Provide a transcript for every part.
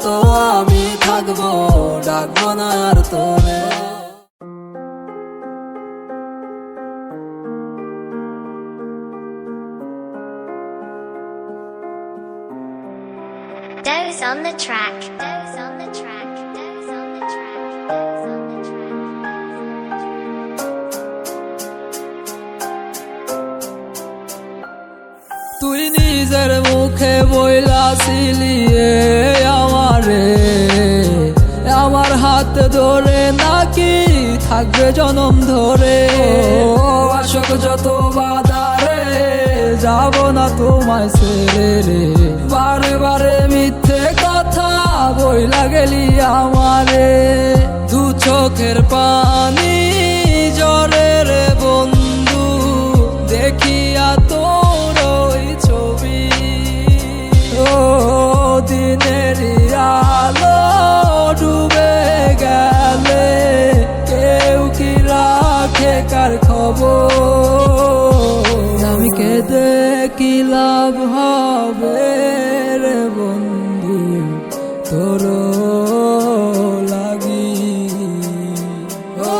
মতো আমি থাকব ডাকবো না আর তোরে Doze on the track. Doze on the track. Doze on the track. Doze on the track. তুই নিজের মুখে বইলাছিলি এ ধরে নাকি থাকবে জনম ধরে? ও আশক, যত বাদারে যাব না তোমায় ছেড়ে রে। বারে বারে মিথ্যে কথা বই গেলি আমারে। দু চোখের পানি জরে রে বন্ধু, দেখিয়া তোর ওই ছবি। ও দিনের আলো ডুবে গেলে। কার খবর। আমি কেঁদে কি লাভ হবে রে বন্ধু? তোর লাগি। ও,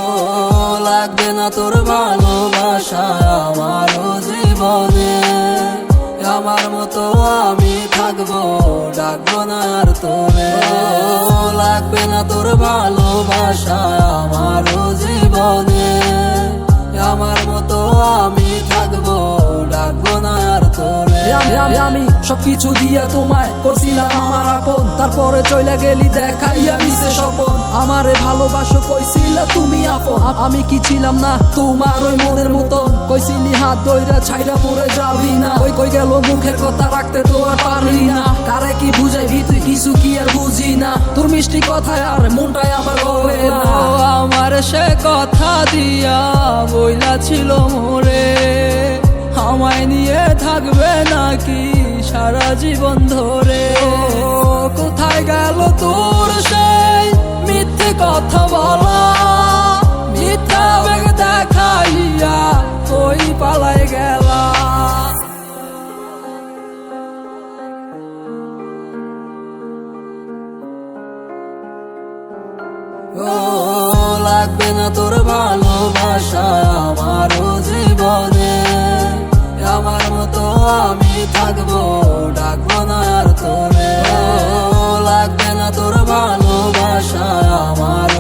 লাগবে না তোর ভালোবাসা আমার জীবনে। আমার মতো আমি থাকব, ডাকবো না আর তোরে। লাগবে না তোর ভালোবাসা আমার জীবনে। আমি থাকব ডাকবো না আর তোরে। আমি আমি সবকিছু দিয়া তোমায় করছিলাম আমার আপন। তারপরে চলে গেলি দেখাইয়া মিশে স্বপন। আমারে ভালোবাসো কইছিলা তুমি আপন। আমি কি ছিলাম না তোমার ওই মনের মতন? কইছিলি হাত দইরা ছাইরা পড়ে যাবি না। ওই কই গেল মুখের কথা রাখতে তো আর পারলি না। কারে কি বুঝাইবি তুই কিছু কি আর বুঝি না। তোর মিষ্টি কথায় আর মনটাই আমার গলে না। আমার সে কথা দিয়া বইলা ছিল মোরে। আমায় নিয়ে থাকবে নাকি সারা জীবন ধরে? কোথায় গেল তোর সেই মিথ্যে কথা বলা? পালাই গেলা? ও লাগবে না তোর ভালোবাসা আমার জীবনে। আমার মতো আমি থাকব, ডাকবো না আর তোরে। লাগবে না তোর ভালোবাসা আমার